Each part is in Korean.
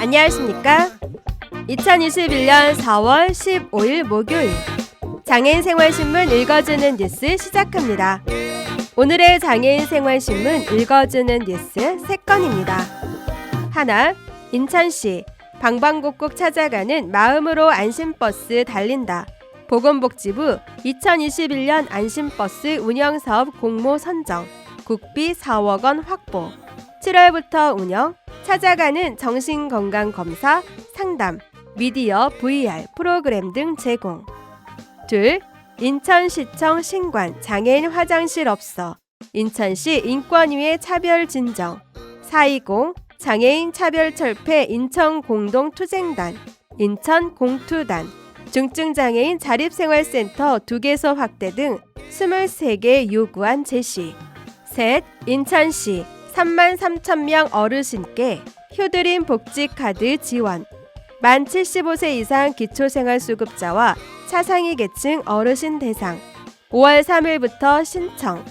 안녕하십니까? 2021년 4월 15일 목요일 장애인 생활신문 읽어주는 뉴스 시작합니다. 오늘의 장애인 생활신문 읽어주는 뉴스 3건입니다. 하나, 인천시 방방곡곡 찾아가는 마음으로 안심버스 달린다. 보건복지부 2021년 안심버스 운영사업 공모 선정, 국비 4억 원 확보. 7월부터 운영, 찾아가는 정신건강검사, 상담, 미디어 VR 프로그램 등 제공. 둘, 인천시청 신관 장애인 화장실 없어. 인천시 인권위의 차별 진정. 420 장애인 차별 철폐 인천 공동 투쟁단. 인천 공투단. 중증 장애인 자립생활센터 2개소 확대 등 23개 요구안 제시. 셋, 인천시 3만 3천 명 어르신께 효드림 복지카드 지원. 만 75세 이상 기초생활수급자와 차상위 계층 어르신 대상. 5월 3일부터 신청.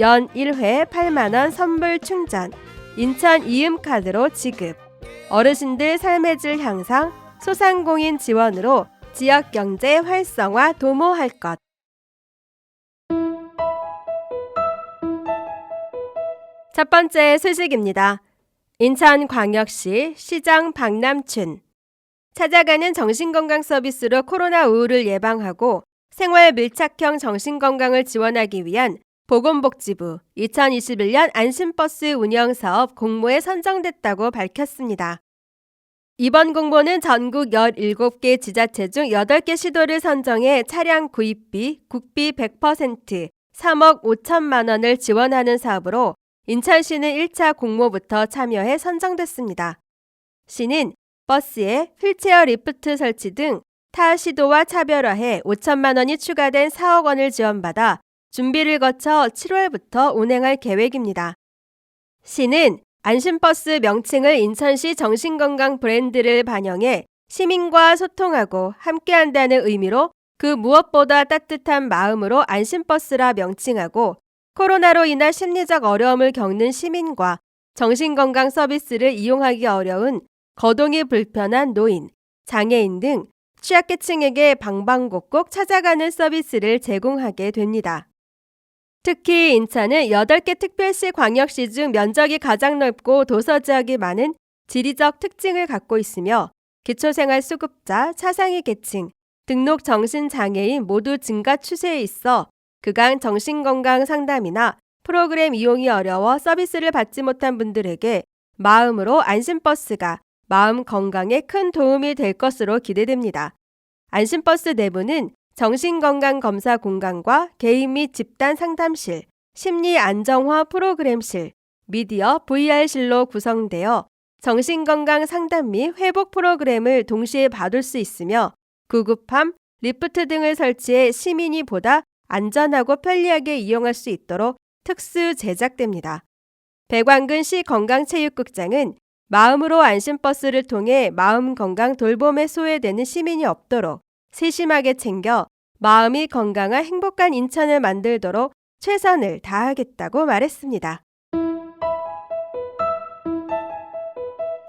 연 1회 8만원 선불 충전. 인천 이음카드로 지급. 어르신들 삶의 질 향상, 소상공인 지원으로 지역 경제 활성화 도모할 것. 첫 번째 소식입니다. 인천광역시 시장 박남춘 찾아가는 정신건강 서비스로 코로나 우울을 예방하고 생활 밀착형 정신건강을 지원하기 위한 보건복지부 2021년 안심버스 운영 사업 공모에 선정됐다고 밝혔습니다. 이번 공모는 전국 17개 지자체 중 8개 시도를 선정해 차량 구입비, 국비 100% 3억 5천만 원을 지원하는 사업으로 인천시는 1차 공모부터 참여해 선정됐습니다. 시는 버스에 휠체어 리프트 설치 등 타 시도와 차별화해 5천만 원이 추가된 4억 원을 지원받아 준비를 거쳐 7월부터 운행할 계획입니다. 시는 안심버스 명칭을 인천시 정신건강 브랜드를 반영해 시민과 소통하고 함께한다는 의미로 그 무엇보다 따뜻한 마음으로 안심버스라 명칭하고 코로나로 인한 심리적 어려움을 겪는 시민과 정신건강 서비스를 이용하기 어려운 거동이 불편한 노인, 장애인 등 취약계층에게 방방곡곡 찾아가는 서비스를 제공하게 됩니다. 특히 인천은 8개 특별시 광역시 중 면적이 가장 넓고 도서 지역이 많은 지리적 특징을 갖고 있으며 기초생활 수급자, 차상위 계층, 등록 정신장애인 모두 증가 추세에 있어 그간 정신건강 상담이나 프로그램 이용이 어려워 서비스를 받지 못한 분들에게 마음으로 안심버스가 마음 건강에 큰 도움이 될 것으로 기대됩니다. 안심버스 내부는 정신건강검사 공간과 개인 및 집단 상담실, 심리 안정화 프로그램실, 미디어 VR실로 구성되어 정신건강 상담 및 회복 프로그램을 동시에 받을 수 있으며 구급함, 리프트 등을 설치해 시민이 보다 안전하고 편리하게 이용할 수 있도록 특수 제작됩니다. 배광근 시 건강체육극장은 마음으로 안심버스를 통해 마음 건강 돌봄에 소외되는 시민이 없도록 세심하게 챙겨 마음이 건강한 행복한 인천을 만들도록 최선을 다하겠다고 말했습니다.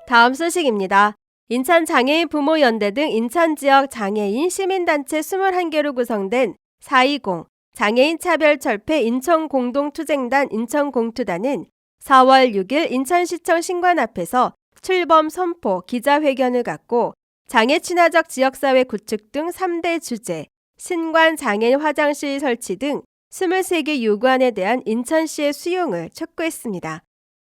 다음 소식입니다. 인천 장애인 부모연대 등 인천 지역 장애인 시민단체 21개로 구성된 420 장애인 차별 철폐 인천 공동투쟁단 인천공투단은 4월 6일 인천시청 신관 앞에서 출범 선포 기자회견을 갖고 장애 친화적 지역사회 구축 등 3대 주제, 신관 장애인 화장실 설치 등 23개 요구안에 대한 인천시의 수용을 촉구했습니다.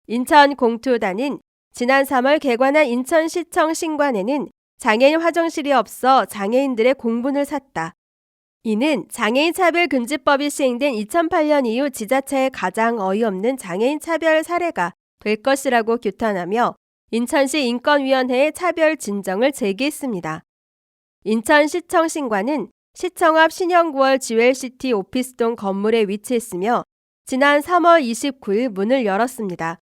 인천 공투단은 지난 3월 개관한 인천시청 신관에는 장애인 화장실이 없어 장애인들의 공분을 샀다. 이는 장애인 차별 금지법이 시행된 2008년 이후 지자체의 가장 어이없는 장애인 차별 사례가 될 것이라고 규탄하며 인천시 인권위원회에 차별 진정을 제기했습니다. 인천시청 신관은 시청 앞 신영구월 지웰시티 오피스동 건물에 위치했으며 지난 3월 29일 문을 열었습니다.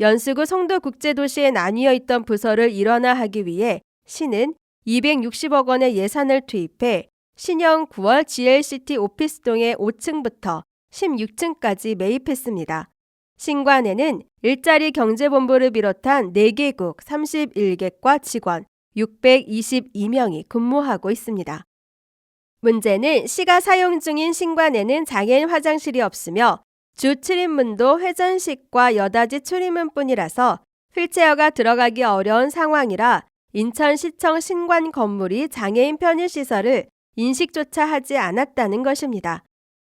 연수구 송도국제도시에 나뉘어 있던 부서를 일원화하기 위해 시는 260억 원의 예산을 투입해 신형 9월 GLCT 오피스동의 5층부터 16층까지 매입했습니다. 신관에는 일자리 경제본부를 비롯한 4개국 31개과 직원 622명이 근무하고 있습니다. 문제는 시가 사용 중인 신관에는 장애인 화장실이 없으며 주 출입문도 회전식과 여닫이 출입문뿐이라서 휠체어가 들어가기 어려운 상황이라 인천시청 신관 건물이 장애인 편의시설을 인식조차 하지 않았다는 것입니다.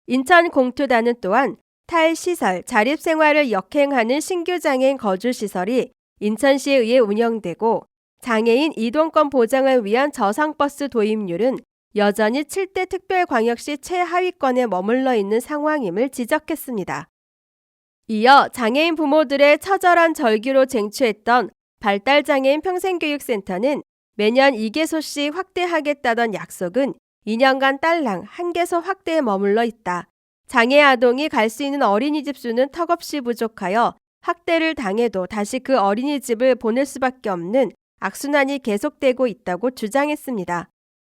인천 공투단은 또한 탈시설, 자립생활을 역행하는 신규 장애인 거주시설이 인천시에 의해 운영되고 장애인 이동권 보장을 위한 저상버스 도입률은 여전히 7대 특별광역시 최하위권에 머물러 있는 상황임을 지적했습니다. 이어 장애인 부모들의 처절한 절규로 쟁취했던 발달장애인 평생교육센터는 매년 2개소씩 확대하겠다던 약속은 2년간 딸랑 1개소 확대에 머물러 있다. 장애 아동이 갈 수 있는 어린이집 수는 턱없이 부족하여 학대를 당해도 다시 그 어린이집을 보낼 수밖에 없는 악순환이 계속되고 있다고 주장했습니다.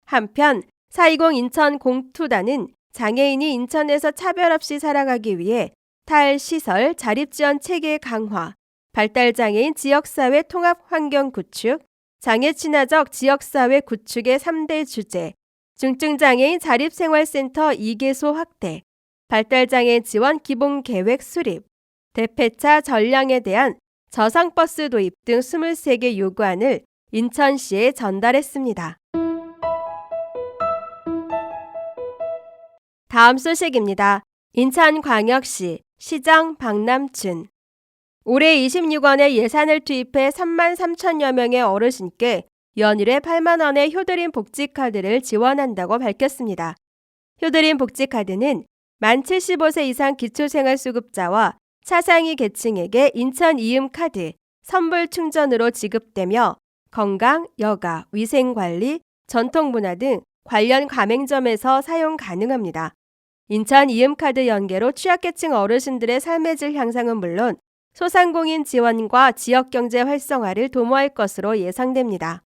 한편 420 인천 공투단은 장애인이 인천에서 차별 없이 살아가기 위해 탈시설 자립지원 체계 강화, 발달장애인 지역사회 통합 환경 구축, 장애 친화적 지역사회 구축의 3대 주제, 중증장애인 자립생활센터 2개소 확대, 발달장애 지원 기본 계획 수립, 대폐차 전량에 대한 저상버스 도입 등 23개 요구안을 인천시에 전달했습니다. 다음 소식입니다. 인천광역시 시장 박남춘 올해 26원의 예산을 투입해 3만 3천여 명의 어르신께 연일에 8만 원의 효드림 복지 카드를 지원한다고 밝혔습니다. 효드림 복지 카드는 만 75세 이상 기초생활수급자와 차상위 계층에게 인천 이음 카드, 선불 충전으로 지급되며 건강, 여가, 위생관리, 전통문화 등 관련 가맹점에서 사용 가능합니다. 인천 이음카드 연계로 취약계층 어르신들의 삶의 질 향상은 물론 소상공인 지원과 지역경제 활성화를 도모할 것으로 예상됩니다.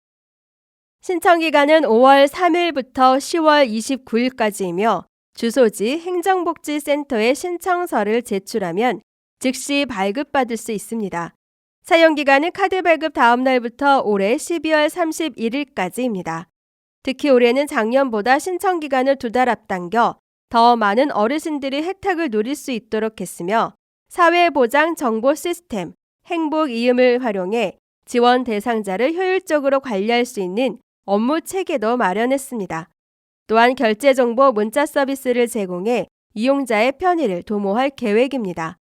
신청 기간은 5월 3일부터 10월 29일까지이며 주소지 행정복지센터에 신청서를 제출하면 즉시 발급받을 수 있습니다. 사용 기간은 카드 발급 다음 날부터 올해 12월 31일까지입니다. 특히 올해는 작년보다 신청 기간을 두 달 앞당겨 더 많은 어르신들이 혜택을 누릴 수 있도록 했으며 사회보장 정보 시스템 행복 이음을 활용해 지원 대상자를 효율적으로 관리할 수 있는 업무 체계도 마련했습니다. 또한 결제 정보 문자 서비스를 제공해 이용자의 편의를 도모할 계획입니다.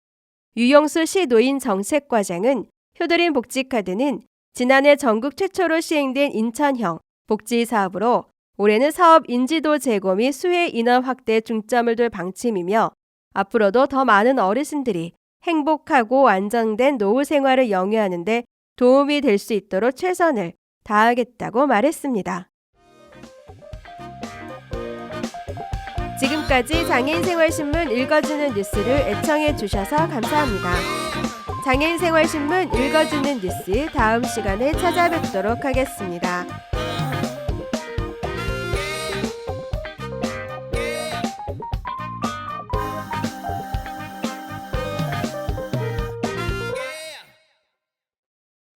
유영수 시 노인 정책과장은 효드림 복지카드는 지난해 전국 최초로 시행된 인천형 복지 사업으로 올해는 사업 인지도 제고 및 수혜 인원 확대에 중점을 둘 방침이며 앞으로도 더 많은 어르신들이 행복하고 안정된 노후 생활을 영위하는 데 도움이 될 수 있도록 최선을 다하겠다고 말했습니다. 지금까지 장애인생활신문 읽어주는 뉴스를 애청해 주셔서 감사합니다. 장애인생활신문 읽어주는 뉴스 다음 시간에 찾아뵙도록 하겠습니다.